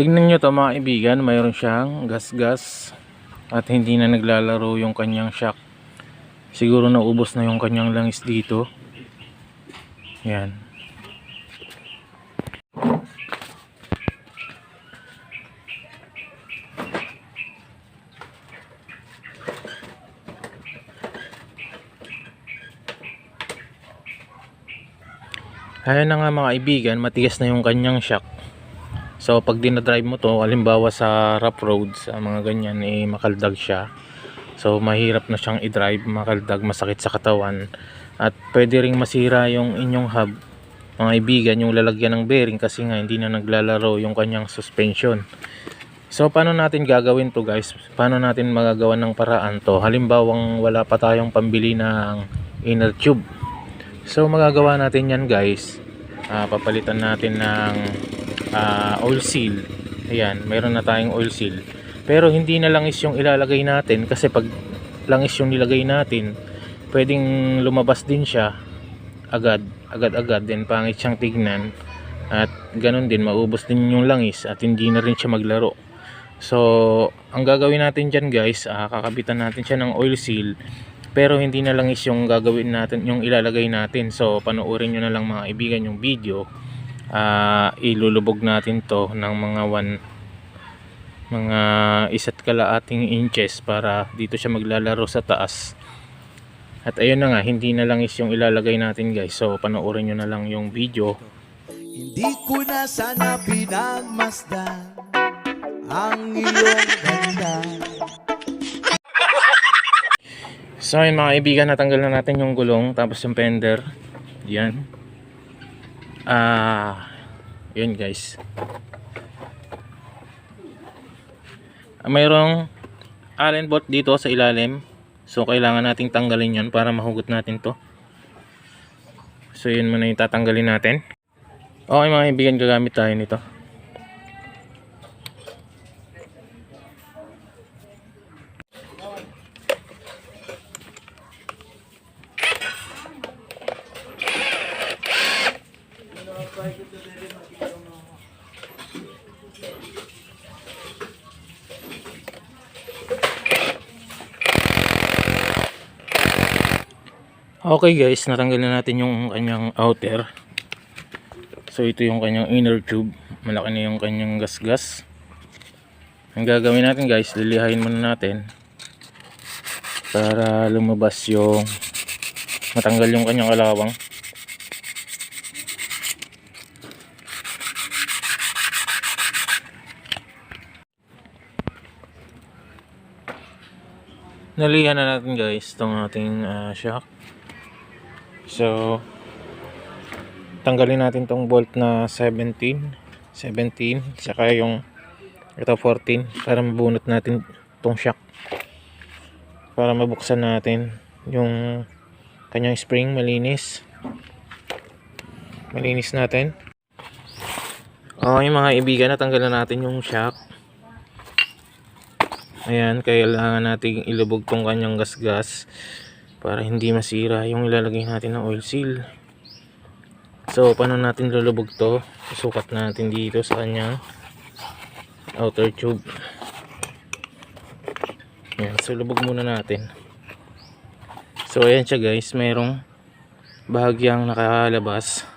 Tingnan nyo to mga kaibigan, mayroon siyang gas-gas at hindi na naglalaro yung kanyang shock. Siguro naubos na yung kanyang langis dito. Yan. Kaya na nga mga kaibigan, matigas na yung kanyang shock. So pag dinadrive mo to, halimbawa sa rough roads, sa mga ganyan, eh makaldag siya. So mahirap na siyang i-drive, makaldag, masakit sa katawan. At pwede ring masira yung inyong hub, mga kaibigan, yung lalagyan ng bearing kasi nga hindi na naglalaro yung kanyang suspension. So paano natin gagawin to guys? Paano natin magagawa ng paraan to? Halimbawang wala pa tayong pambili ng inner tube. So magagawa natin yan guys. Ah, papalitan natin ng ah, oil seal. Ayan, mayroon na tayong oil seal. Pero hindi na langis yung ilalagay natin kasi pag langis yung nilagay natin, pwedeng lumabas din siya agad, agad-agad din pangit siyang tignan. At ganun din maubos din yung langis at hindi na rin siya maglaro. So, ang gagawin natin dyan guys, ah, kakabitan natin siya ng oil seal pero hindi na lang is yung gagawin natin yung ilalagay natin so panoorin nyo na lang mga kaibigan yung video Ah, ilulubog natin to ng mga one mga isa't kalaating inches para dito siya maglalaro sa taas at ayun na nga hindi na lang is yung ilalagay natin guys so panoorin nyo na lang yung video Hindi ko na sana pinagmasdan ang iyong ganda. So ayun mga kaibigan, natanggal na natin yung gulong tapos yung fender. Yan. Ah, yun guys. Ah, Mayroong allen bolt dito sa ilalim. So kailangan nating tanggalin yan para mahugot natin to. So yun muna yung tatanggalin natin. Okay mga kaibigan, gagamit tayo nito. Okay guys, natanggal na natin yung kanyang outer. So ito yung kanyang inner tube. Malaki na yung kanyang gas-gas. Ang gagawin natin guys, lilihain muna natin para lumabas yung matanggal yung kanyang kalawang. Nalihan na natin guys itong ating ah, shock. So, tanggalin natin tong bolt na 17, 17, saka yung ito 14 para mabunot natin tong shock. Para mabuksan natin yung kanyang spring malinis. Malinis natin. Okay mga ibigan, natanggal na natin yung shock. Ayan, kailangan natin ilubog tong kanyang gas-gas para hindi masira yung ilalagay natin ng oil seal. So, paano natin lulubog to? Susukat natin dito sa kanyang outer tube. Ayan, so lubog muna natin. So, ayan siya guys, mayroong bahagyang nakalabas.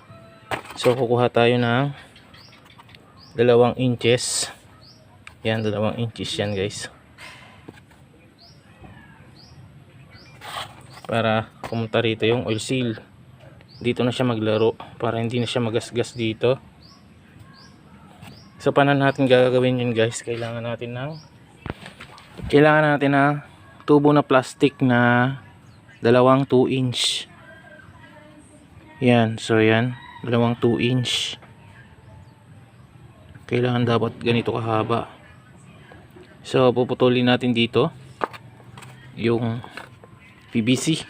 So, kukuha tayo ng dalawang inches. Yan, dalawang inches yan guys. Para pumunta rito yung oil seal. Dito na siya maglaro para hindi na siya magasgas dito. So paano natin gagawin yun guys kailangan natin ng kailangan natin ng tubo na plastic na dalawang 2 inch. Yan so yan dalawang 2 inch. Kailangan dapat ganito kahaba. So puputulin natin dito yung PVC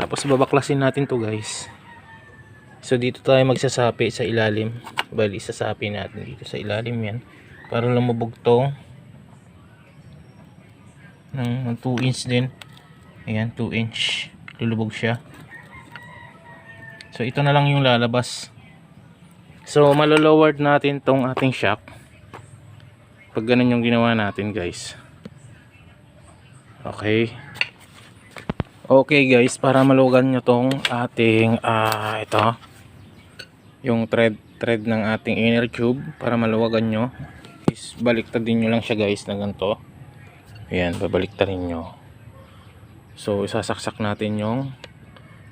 tapos babaklasin natin to guys. So dito tayo magsasapi sa ilalim. Bali sasapi natin dito sa ilalim yan. Para lumubog to ng 2 inch din. Ayan 2 inch. Lulubog siya. So ito na lang yung lalabas. So, malolowered natin tong ating shock. Pag ganun yung ginawa natin, guys. Okay. Okay, guys. Para malugan nyo tong ating, ah, ito. Yung thread, thread ng ating inner tube. Para maluwagan nyo. Is, baliktad din nyo lang siya, guys, na ganito. Ayan, babaliktarin nyo. So, isasaksak natin yung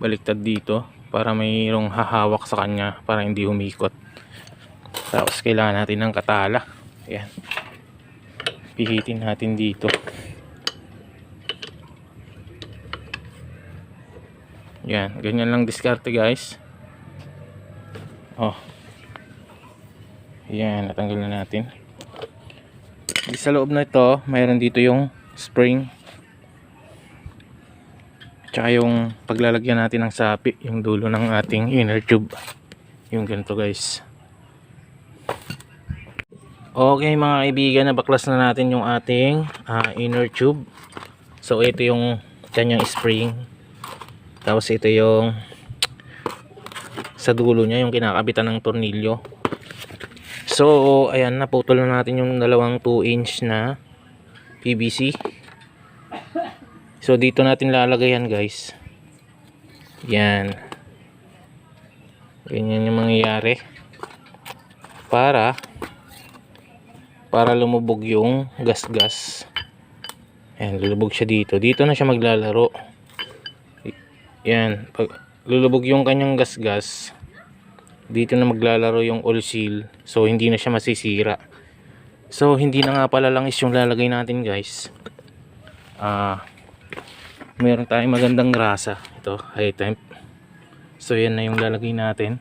baliktad dito para mayroong hahawak sa kanya para hindi humikot. Tapos kailangan natin ng katala. Ayan. Pihitin natin dito. Yan, ganyan lang diskarte guys. Oh. Yan, natanggal na natin. Di sa loob na ito, mayroon dito yung spring. Tsaka yung paglalagyan natin ng sapi, yung dulo ng ating inner tube. Yung ganito guys. Okay mga kaibigan, nabaklas na natin yung ating ah, inner tube. So ito yung kanyang spring. Tapos ito yung sa dulo niya yung kinakabitan ng tornilyo. So ayan, naputol na natin yung dalawang 2 inch na PVC. So dito natin lalagay yan guys. Yan. Ganyan yung mangyayari. Para para lumubog yung gas-gas. Ayan, lulubog siya dito. Dito na siya maglalaro. Yan. Pag lulubog yung kanyang gas-gas, dito na maglalaro yung oil seal. So, hindi na siya masisira. So, hindi na nga pala langis yung lalagay natin guys. Ah, meron tayong magandang grasa. Ito, high temp. So, yan na yung lalagay natin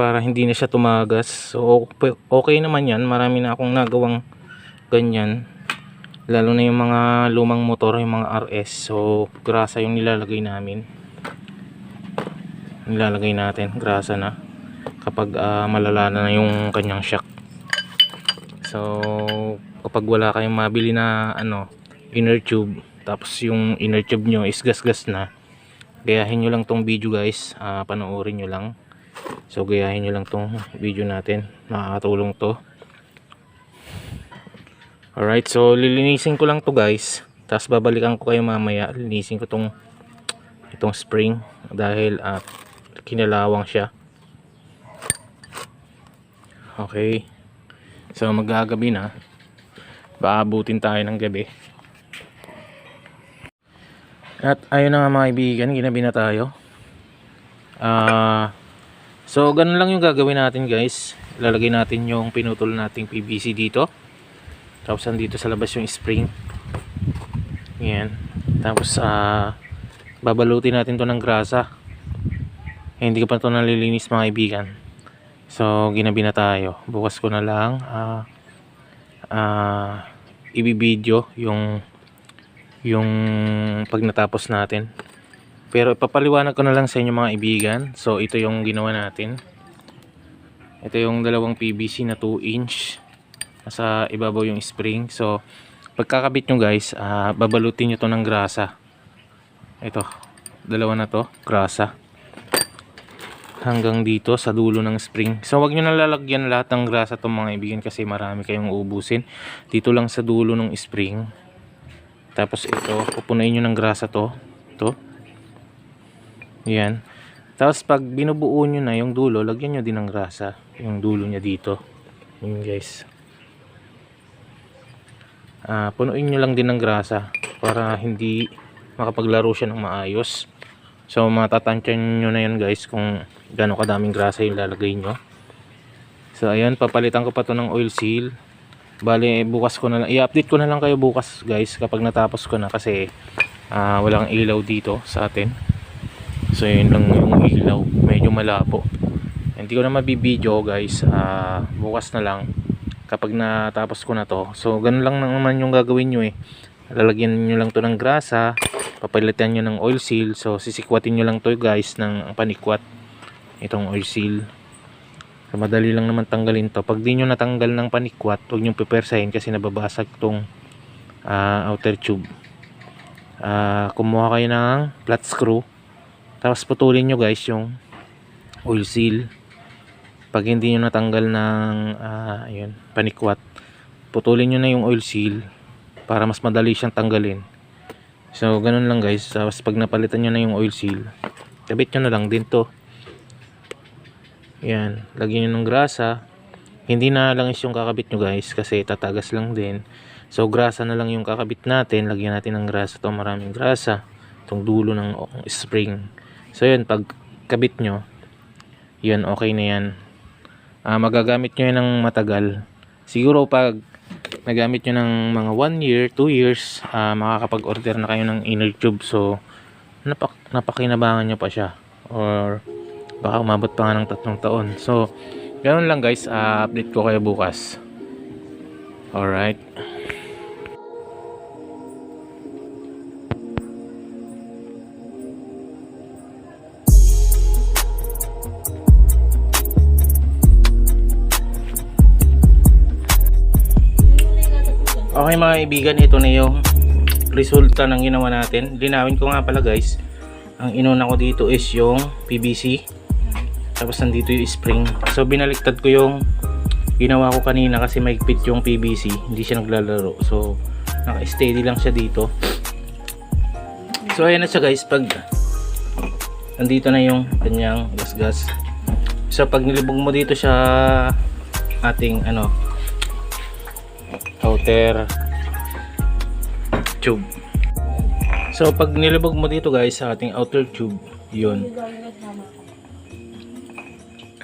para hindi na siya tumagas. So okay naman 'yan. Marami na akong nagawang ganyan. Lalo na yung mga lumang motor, yung mga RS. So grasa yung nilalagay namin. Nilalagay natin, grasa na kapag ah, malala na yung kanyang shock. So kapag wala kayong mabili na ano, inner tube, tapos yung inner tube nyo is gas-gas na, gayahin nyo lang tong video guys, ah, panoorin nyo lang. So gayahin nyo lang tong video natin. Makakatulong to. Alright, so lilinisin ko lang to guys. Tapos babalikan ko kayo mamaya. Linisin ko tong itong spring dahil at kinalawang siya. Okay. So magagabi na. Baabutin tayo ng gabi. At ayun na nga mga kaibigan, ginabi na tayo. Ah, So, ganun lang yung gagawin natin guys. Ilalagay natin yung pinutol nating PVC dito. Tapos andito sa labas yung spring. Yan. Tapos, ah, babalutin natin to ng grasa. Eh, hindi ko pa to nalilinis mga kaibigan. So, ginabi na tayo. Bukas ko na lang, ah, ah, ibibideo yung yung pag natapos natin. Pero ipapaliwanag ko na lang sa inyo mga ibigan. So ito yung ginawa natin. Ito yung dalawang PVC na 2 inch. Nasa ibabaw yung spring. So pagkakabit nyo guys, ah, babalutin nyo to ng grasa. Ito, dalawa na to, grasa. Hanggang dito sa dulo ng spring. So wag nyo na lalagyan lahat ng grasa itong mga ibigan kasi marami kayong uubusin. Dito lang sa dulo ng spring. Tapos ito, pupunain nyo ng grasa to. Ito. Yan. Tapos pag binubuo nyo na yung dulo, lagyan nyo din ng grasa. Yung dulo niya dito. Yun guys. Ah, punuin nyo lang din ng grasa para hindi makapaglaro siya ng maayos. So matatansyan nyo na yan guys kung gaano kadaming grasa yung lalagay nyo. So ayan, papalitan ko pa to ng oil seal. Bale, bukas ko na lang, i-update ko na lang kayo bukas guys kapag natapos ko na kasi ah, walang ilaw dito sa atin. So yun lang yung ilaw, medyo malabo. Hindi ko na mabibideo guys, ah, bukas na lang kapag natapos ko na to. So ganun lang naman yung gagawin nyo eh. Lalagyan nyo lang to ng grasa, papalitan nyo ng oil seal. So sisikwatin nyo lang to guys ng panikwat. Itong oil seal. So, madali lang naman tanggalin to. Pag di nyo natanggal ng panikwat, huwag nyo pipersahin kasi nababasag tong ah, outer tube. Ah, kumuha kayo ng flat screw tapos putulin nyo guys yung oil seal pag hindi nyo natanggal ng ah, ayun, panikwat putulin nyo na yung oil seal para mas madali siyang tanggalin. So ganun lang guys. Tapos pag napalitan nyo na yung oil seal kabit nyo na lang din to. Yan. Lagyan nyo ng grasa. Hindi na lang is yung kakabit nyo guys kasi tatagas lang din. So grasa na lang yung kakabit natin. Lagyan natin ng grasa to. Maraming grasa. Itong dulo ng spring. So yun. Pag kabit nyo yun okay na yan Ah, magagamit nyo yan ng matagal. Siguro pag nagamit nyo ng mga 1 year 2 years ah, makakapag order na kayo ng inner tube. So napak napakinabangan nyo pa siya. Or baka umabot pa nga ng tatlong taon. So ganun lang guys ah, update ko kayo bukas. Alright Okay mga kaibigan, ito na yung resulta ng ginawa natin. Linawin ko nga pala guys. Ang inuna ko dito is yung PVC. Tapos nandito yung spring. So binaliktad ko yung ginawa ko kanina kasi maigpit yung PVC. Hindi siya naglalaro. So naka-steady lang siya dito. So ayan na siya guys. Pag nandito na yung kanyang gas-gas. So pag nilibog mo dito siya ating ano outer tube. So pag nilubog mo dito guys sa ating outer tube, yun.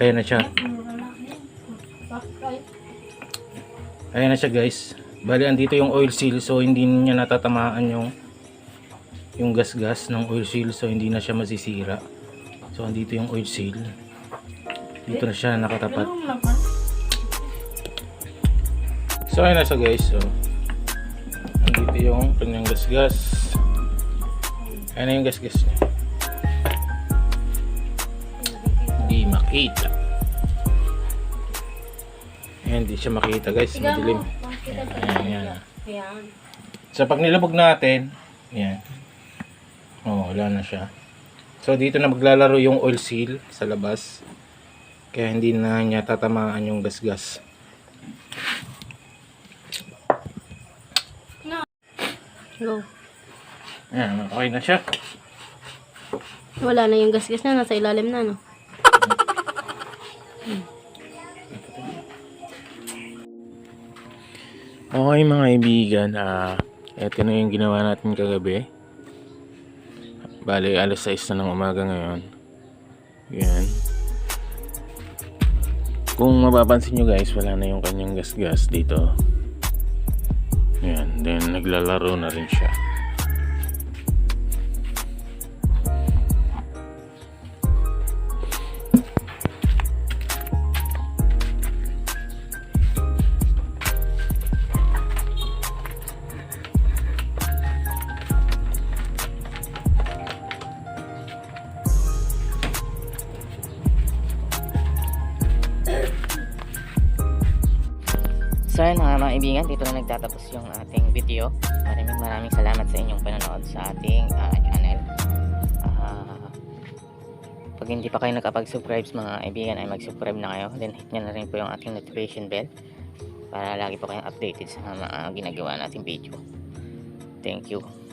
Ayan na siya. Ayan na siya guys. Bali andito yung oil seal so hindi niya natatamaan yung yung gas-gas ng oil seal so hindi na siya masisira. So andito yung oil seal. Dito na siya nakatapat. So ayun na siya guys. So andito yung kanyang gas-gas. Ayan na yung gas-gas niya. Hindi makita. Ayan, hindi siya makita guys. Madilim. Ayan, ayan. Ayan. So pag nilabog natin, ayan. Oh, wala na siya. So dito na maglalaro yung oil seal sa labas. Kaya hindi na niya tatamaan yung gas-gas. Go. Ayan, okay na siya. Wala na yung gas-gas na. Nasa ilalim na, no? Okay mga kaibigan, ah, eto na yung ginawa natin kagabi. Bale, alas 6 na ng umaga ngayon. Yan. Kung mapapansin nyo guys, wala na yung kanyang gas-gas dito. Yan, then naglalaro na rin siya. Kaibigan, dito na nagtatapos yung ating video. Maraming maraming salamat sa inyong panonood sa ating ah, channel. Ah, pag hindi pa kayo nakapag-subscribe mga kaibigan ay mag-subscribe na kayo. Then hit nyo na rin po yung ating notification bell para lagi po kayong updated sa mga ginagawa nating video. Thank you.